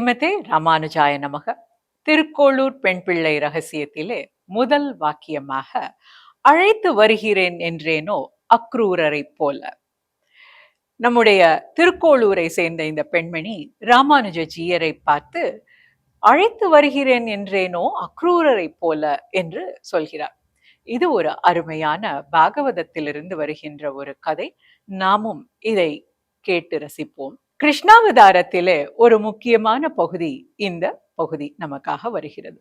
ஸ்ரீமதே ராமானுஜாய நமக. திருக்கோளூர் பெண் பிள்ளை ரகசியத்திலே முதல் வாக்கியமாக அழைத்து வருகிறேன் என்றேனோ அக்ரூரரை போல. நம்முடைய திருக்கோளூரை சேர்ந்த இந்த பெண்மணி ராமானுஜ ஜீயரை பார்த்து அழைத்து வருகிறேன் என்றேனோ அக்ரூரரை போல என்று சொல்கிறார். இது ஒரு அருமையான பாகவதத்திலிருந்து வருகின்ற ஒரு கதை. நாமும் இதை கேட்டு ரசிப்போம். கிருஷ்ணாவதாரத்திலே ஒரு முக்கியமான பகுதி இந்த பகுதி நமக்காக வருகிறது.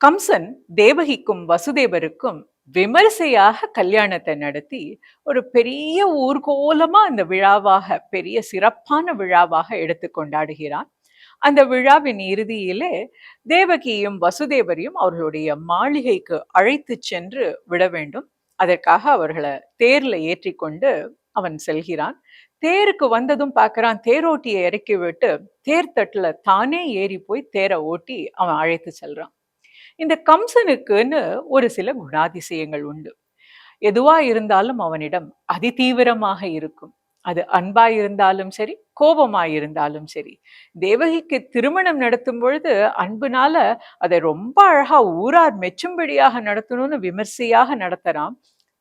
கம்சன் தேவகிக்கும் வசுதேவருக்கும் விமரிசையாக கல்யாணத்தை நடத்தி ஒரு பெரிய ஊர்கோலமா அந்த விழாவாக பெரிய சிறப்பான விழாவாக எடுத்து கொண்டாடுகிறான். அந்த விழாவின் இறுதியிலே தேவகியும் வசுதேவரையும் அவர்களுடைய மாளிகைக்கு அழைத்து சென்று விட வேண்டும். அதற்காக அவர்களை தேர்ல ஏற்றிக்கொண்டு அவன் செல்கிறான். தேருக்கு வந்ததும் பார்க்கறான் தேரோட்டியை இறக்கி விட்டு தேர்தட்டுல தானே ஏறி போய் தேரை ஓட்டி அவன் அழைத்து செல்றான். இந்த கம்சனுக்குன்னு ஒரு சில குணாதிசயங்கள் உண்டு. எதுவா இருந்தாலும் அவனிடம் அதிதீவிரமாக இருக்கும். அது அன்பா இருந்தாலும் சரி கோபமா இருந்தாலும் சரி. தேவகிக்கு திருமணம் நடத்தும் பொழுது அன்புனால அதை ரொம்ப அழகா ஊரார் மெச்சும்படியாக நடத்தணும்னு விமர்சையாக நடத்துறான்.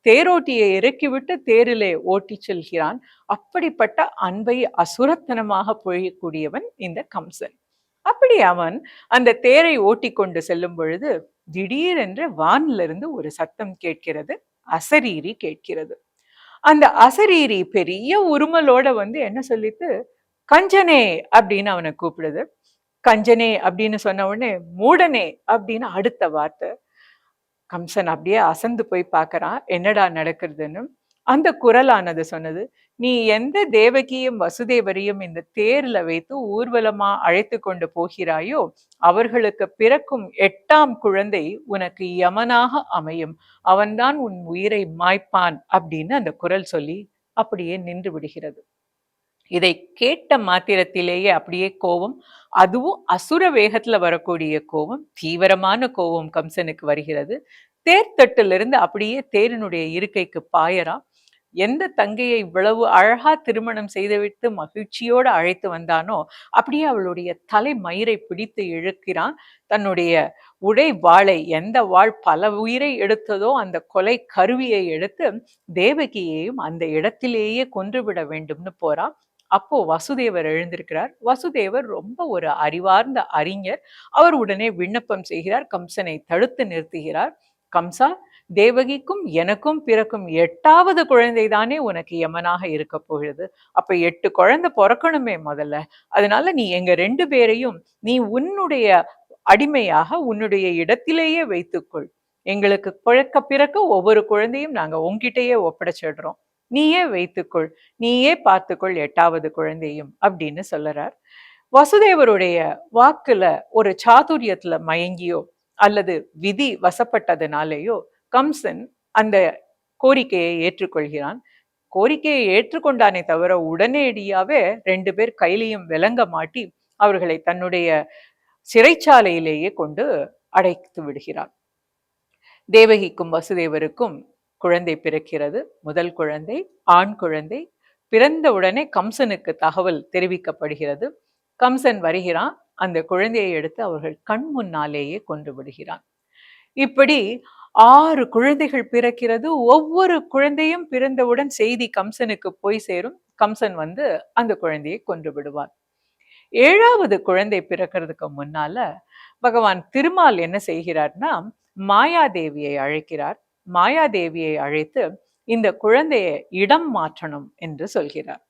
தேரோட்டியை இறக்கிவிட்டு தேரிலே ஓட்டிச் செல்கிறான். அப்படிப்பட்ட அன்பை அசுரத்தனமாக பொழியக்கூடியவன் இந்த கம்சன். அப்படி அவன் அந்த தேரை ஓட்டி கொண்டு செல்லும் பொழுது திடீரென்று வானிலிருந்து ஒரு சத்தம் கேட்கிறது அசரீரி கேட்கிறது. அந்த அசரீரி பெரிய உருமலோட வந்து என்ன சொல்லிட்டு கஞ்சனே அப்படின்னு அவனை கூப்பிடுது. கஞ்சனே அப்படின்னு சொன்ன உடனே மூடனே அப்படின்னு அடுத்த வார்த்தை. கம்சன் அப்படியே அசந்து போய் பார்க்கறான். என்னடா நடக்கிறதுன்னு. அந்த குரலானது சொன்னது நீ எந்த தேவகியும் வசுதேவரையும் இந்த தேர்ல வைத்து ஊர்வலமா அழைத்து கொண்டு போகிறாயோ அவர்களுக்கு பிறக்கும் எட்டாம் குழந்தை உனக்கு யமனாக அமையும். அவன்தான் உன் உயிரை மாய்ப்பான் அப்படின்னு அந்த குரல் சொல்லி அப்படியே நின்று விடுகிறது. இதை கேட்ட மாத்திரத்திலேயே அப்படியே கோபம் அதுவும் அசுர வேகத்துல வரக்கூடிய கோபம் தீவிரமான கோபம் கம்சனுக்கு வருகிறது. தேர்தட்டிலிருந்து அப்படியே தேரினுடைய இருக்கைக்கு பாயறான் எந்த தங்கையை இவ்வளவு அழகா திருமணம் செய்துவிட்டு மகிழ்ச்சியோடு அழைத்து வந்தானோ அப்படியே அவளுடைய தலை மயிரை பிடித்து இழுக்கிறான். தன்னுடைய உடை வாளை எந்த வாழ் பல உயிரை எடுத்ததோ அந்த கொலை கருவியை எடுத்து தேவகியையும் அந்த இடத்திலேயே கொன்றுவிட வேண்டும்னு போறான் அப்போ வசுதேவர் எழுந்திருக்கிறார். வசுதேவர் ரொம்ப ஒரு அறிவார்ந்த அறிஞர். அவர் உடனே விண்ணப்பம் செய்கிறார். கம்சனை தடுத்து நிறுத்துகிறார். கம்சா தேவகிக்கும் எனக்கும் பிறக்கும் எட்டாவது குழந்தை தானே உனக்கு யமனாக இருக்க போகிறது. அப்ப எட்டு குழந்தை பிறக்கணுமே முதல்ல. அதனால நீ எங்க ரெண்டு பேரையும் நீ உன்னுடைய அடிமையாக உன்னுடைய இடத்திலேயே வைத்துக்கொள். எங்களுக்கு பிறக்க பிறக்க ஒவ்வொரு குழந்தையும் நாங்க உன்கிட்டயே ஒப்படைச்சிடுறோம். நீயே வைத்துக்கொள் நீயே பார்த்துக்கொள் எட்டாவது குழந்தையும் அப்படின்னு சொல்லுறார். வசுதேவருடைய வாக்குல ஒரு சாதுரியத்துல மயங்கியோ அல்லது விதி வசப்பட்டதுனாலேயோ கம்சன் அந்த கோரிக்கையை ஏற்றுக்கொள்கிறான். கோரிக்கையை ஏற்றுக்கொண்டானே தவிர உடனடியாவே ரெண்டு பேர் கையிலையும் விளங்க மாட்டி அவர்களை தன்னுடைய சிறைச்சாலையிலேயே கொண்டு அடைத்து விடுகிறான் தேவகிக்கும் வசுதேவருக்கும் குழந்தை பிறக்கிறது. முதல் குழந்தை ஆண் குழந்தை. பிறந்த உடனே கம்சனுக்கு தகவல் தெரிவிக்கப்படுகிறது. கம்சன் வருகிறான். அந்த குழந்தையை எடுத்து அவர்கள் கண் முன்னாலேயே கொண்டு விடுகிறான். இப்படி ஆறு குழந்தைகள் பிறக்கிறது. ஒவ்வொரு குழந்தையும் பிறந்தவுடன் செய்தி கம்சனுக்கு போய் சேரும். கம்சன் வந்து அந்த குழந்தையை கொன்று விடுவார் ஏழாவது குழந்தை பிறக்கிறதுக்கு முன்னால பகவான் திருமால் என்ன செய்கிறார்னா மாயாதேவியை அழைக்கிறார். மாயாதேவியை அழைத்து இந்த குழந்தையை இடம் மாற்றணும் என்று சொல்கிறார்.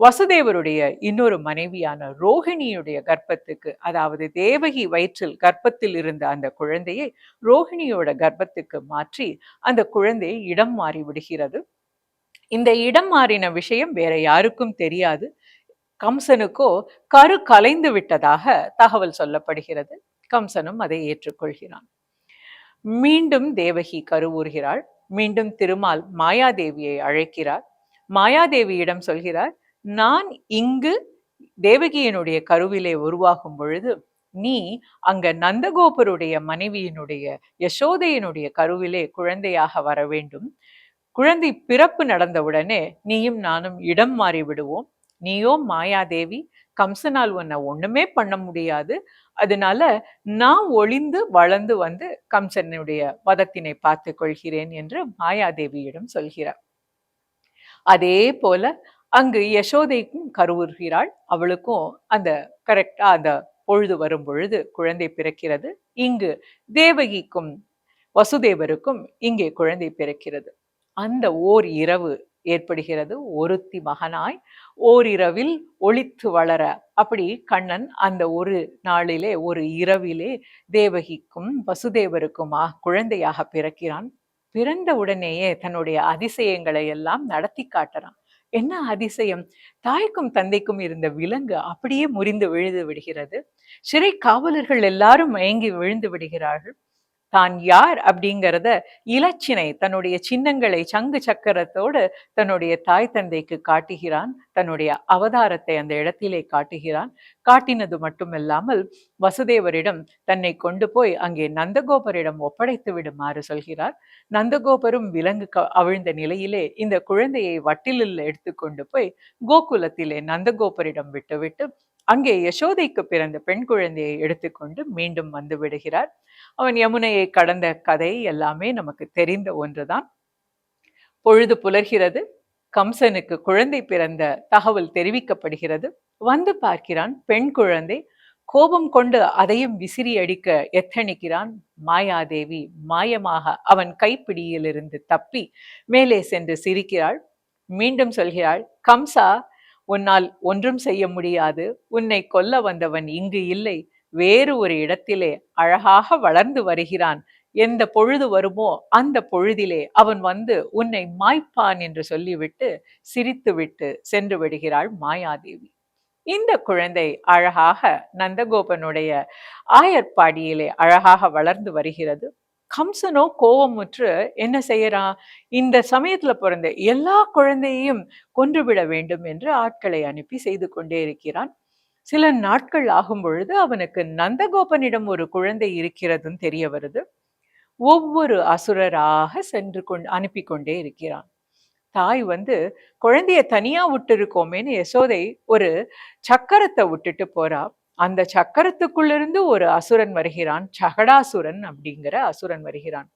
வசுதேவருடைய இன்னொரு மனைவியான ரோஹிணியுடைய கர்ப்பத்துக்கு அதாவது தேவகி வயிற்றில் கர்ப்பத்தில் இருந்த அந்த குழந்தையை ரோஹிணியோட கர்ப்பத்துக்கு மாற்றி அந்த குழந்தையை இடம் மாறி விடுகிறது. இந்த இடம் மாறின விஷயம் வேற யாருக்கும் தெரியாது. கம்சனுக்கோ கரு கலைந்து விட்டதாக தகவல் சொல்லப்படுகிறது. கம்சனும் அதை ஏற்றுக்கொள்கிறான். மீண்டும் தேவகி கருவூர்கிறாள் மீண்டும் திருமால் மாயாதேவியை அழைக்கிறார். மாயாதேவியிடம் சொல்கிறார் நான் இங்கு தேவகியினுடைய கருவிலே உருவாகும் பொழுது நீ அங்க நந்தகோபருடைய மனைவியினுடைய யசோதையினுடைய கருவிலே குழந்தையாக வர வேண்டும். குழந்தை பிறப்பு நடந்தவுடனே நீயும் நானும் இடம் மாறி விடுவோம் நீயோ மாயாதேவி கம்சனால் உன்னை ஒண்ணுமே பண்ண முடியாது. அதனால நான் ஒளிந்து வளர்ந்து வந்து கம்சனுடைய வதத்தினை பார்த்து கொள்கிறேன் என்று மாயாதேவியிடம் சொல்கிறார். அதே போல அங்கு யசோதைக்கும் கருவுறுகிறாள். அவளுக்கும் அந்த கரெக்டா அந்த பொழுது வரும் பொழுது குழந்தை பிறக்கிறது. இங்கு தேவகிக்கும் வசுதேவருக்கும் இங்கே குழந்தை பிறக்கிறது. அந்த ஓர் இரவு ஏற்படுகிறது. ஒருத்தி மகனாய் ஓரிரவில் ஒளித்து வளர. அப்படி கண்ணன் அந்த ஒரு நாளிலே ஒரு இரவிலே தேவகிக்கும் வசுதேவருக்குமா குழந்தையாக பிறக்கிறான். பிறந்த உடனேயே தன்னுடைய அதிசயங்களை எல்லாம் நடத்தி காட்டுறான். என்ன அதிசயம்? தாய்க்கும் தந்தைக்கும் இருந்த விலங்கு அப்படியே முறிந்து விழுந்து விடுகிறது. சிறை காவலர்கள் எல்லாரும் மயங்கி விழுந்து விடுகிறார்கள். தான் யார் அப்படிங்கிறத இலச்சினை தன்னுடைய சின்னங்களை சங்கு சக்கரத்தோடு தன்னுடைய தாய் தந்தைக்கு காட்டுகிறான். தன்னுடைய அவதாரத்தை அந்த இடத்திலே காட்டுகிறான். காட்டினது மட்டுமல்லாமல் வசுதேவரிடம் தன்னை கொண்டு போய் அங்கே நந்தகோபரிடம் ஒப்படைத்து விடுமாறு சொல்கிறார். நந்தகோபரும் விலங்கு அவிழ்ந்த நிலையிலே இந்த குழந்தையை வட்டிலில் எடுத்துக்கொண்டு போய் கோகுலத்திலே நந்தகோபரிடம் விட்டுவிட்டு அங்கே யசோதைக்கு பிறந்த பெண் குழந்தையை எடுத்துக்கொண்டு மீண்டும் வந்து விடுகிறார். அவன் யமுனையை கடந்த கதை எல்லாமே நமக்கு தெரிந்த ஒன்றுதான். பொழுது புலர்கிறது. கம்சனுக்கு குழந்தை பிறந்த தகவல் தெரிவிக்கப்படுகிறது. வந்து பார்க்கிறான் பெண் குழந்தை. கோபம் கொண்டு அதையும் விசிறி அடிக்க எத்தனிக்கிறான் மாயாதேவி மாயமாக அவன் கைப்பிடியிலிருந்து தப்பி மேலே சென்று சிரிக்கிறாள். மீண்டும் சொல்கிறாள் கம்சா உன்னால் ஒன்றும் செய்ய முடியாது. உன்னை கொல்ல வந்தவன் இங்கு இல்லை. வேறு ஒரு இடத்திலே அழகாக வளர்ந்து வருகிறான். எந்த பொழுது வருமோ அந்த பொழுதிலே அவன் வந்து உன்னை மாய்ப்பான் என்று சொல்லிவிட்டு சிரித்துவிட்டு சென்று விடுகிறாள் மாயாதேவி. இந்த குழந்தை அழகாக நந்தகோபனுடைய ஆயர்பாடியிலே அழகாக வளர்ந்து வருகிறது. கம்சனோ கோபமுற்று என்ன செய்யறான் இந்த சமயத்துல பிறந்த எல்லா குழந்தையையும் கொன்றுவிட வேண்டும் என்று ஆட்களை அனுப்பி செய்து கொண்டே இருக்கிறான். சில நாட்கள் ஆகும் பொழுது அவனுக்கு நந்தகோபனிடம் ஒரு குழந்தை இருக்கிறதும் தெரிய வருது. ஒவ்வொரு அசுரராக சென்று கொண்டு அனுப்பி கொண்டே இருக்கிறான். தாய் வந்து குழந்தைய தனியா விட்டு இருக்கோமேன்னு யசோதை ஒரு சக்கரத்தை விட்டுட்டு போறா. அந்த சக்கரத்துக்குள்ளிருந்து ஒரு அசுரன் வருகிறான் சகடாசுரன் அப்படிங்கிற அசுரன் வருகிறான்.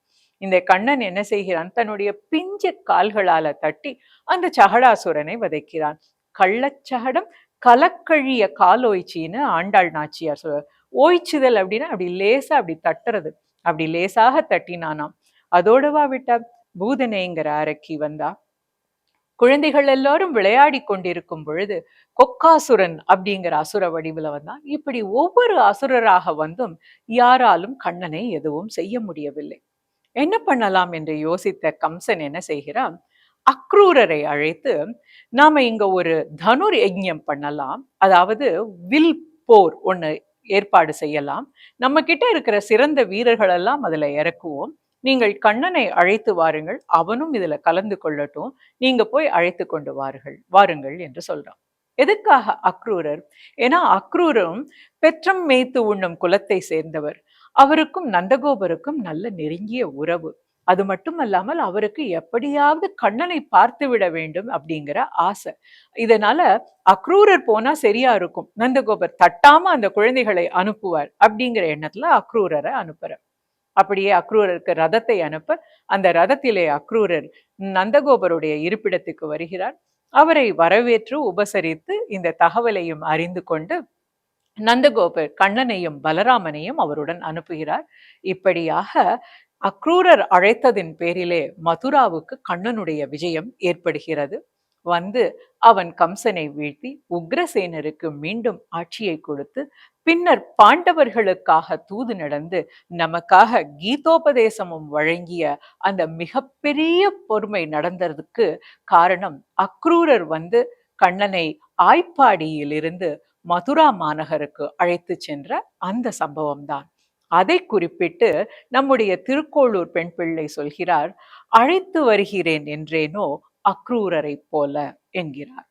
இந்த கண்ணன் என்ன செய்கிறான்? தன்னுடைய பிஞ்ச கால்களால தட்டி அந்த சகடாசுரனை வதைக்கிறான். கள்ளச்சகடம் கலக்கழிய கால் ஓய்ச்சின்னு ஆண்டாள் நாச்சியார் சொல் ஓய்ச்சுதல் அப்படின்னா அப்படி லேசா அப்படி தட்டுறது. அப்படி லேசாக தட்டினானாம். அதோடவா விட்டா பூதனைங்கிற அரக்கி வந்தா. குழந்தைகள் எல்லாரும் விளையாடி கொண்டிருக்கும் பொழுது கொக்காசுரன் அப்படிங்கிற அசுர வடிவில் வந்தான். இப்படி ஒவ்வொரு அசுரராக வந்தும் யாராலும் கண்ணனை எதுவும் செய்ய முடியவில்லை. என்ன பண்ணலாம் என்று யோசித்த கம்சன் என்ன செய்கிறான்? அக்ரூரரை அழைத்து நாம இங்க ஒரு தனுர் யஜ்யம் பண்ணலாம். அதாவது வில் போர் ஒன்று ஏற்பாடு செய்யலாம். நம்ம கிட்ட இருக்கிற சிறந்த வீரர்கள் எல்லாம் அதுல இறக்குவோம். நீங்கள் கண்ணனை அழைத்து வாருங்கள் அவனும் இதுல கலந்து கொள்ளட்டும். நீங்க போய் அழைத்து கொண்டு வாருங்கள் வாருங்கள் என்று சொல்றான். எதுக்காக அக்ரூரர்? ஏன்னா அக்ரூரும் பெற்றம் மேய்த்து உண்ணும் குலத்தை சேர்ந்தவர். அவருக்கும் நந்தகோபருக்கும் நல்ல நெருங்கிய உறவு. அது மட்டுமல்லாமல் அவருக்கு எப்படியாவது கண்ணனை பார்த்து விட வேண்டும் அப்படிங்கிற ஆசை. இதனால அக்ரூரர் போனா சரியா இருக்கும். நந்தகோபர் தட்டாம அந்த குழந்தைகளை அனுப்புவார் அப்படிங்கிற எண்ணத்துல அக்ரூரரை அனுப்புற அப்படியே அக்ரூரருக்கு ரதத்தை அனுப்ப அந்த ரதத்திலே அக்ரூரர் நந்தகோபருடைய இருப்பிடத்துக்கு வருகிறார். அவரை வரவேற்று உபசரித்து இந்த தகவலையும் அறிந்து கொண்டு நந்தகோபர் கண்ணனையும் பலராமனையும் அவருடன் அனுப்புகிறார். இப்படியாக அக்ரூரர் அழைத்ததின் பேரிலே மதுராவுக்கு கண்ணனுடைய விஜயம் ஏற்படுகிறது. வந்து அவன் கம்சனை வீழ்த்தி உக்ரசேனருக்கு மீண்டும் ஆட்சியை கொடுத்து பின்னர் பாண்டவர்களுக்காக தூது நடந்து நமக்காக கீதோபதேசமும் வழங்கிய அந்த மிகப்பெரிய பொறுமை நடந்ததுக்கு காரணம் அக்ரூரர் வந்து கண்ணனை ஆய்ப்பாடியிலிருந்து மதுரா மாநகருக்கு அழைத்து சென்ற அந்த சம்பவம் தான் அதை குறிப்பிட்டு நம்முடைய திருக்கோளூர் பெண் பிள்ளை சொல்கிறார் அழைத்து வருகிறேன் என்றேனோ அக்ரூரரை போல என்கிறார்.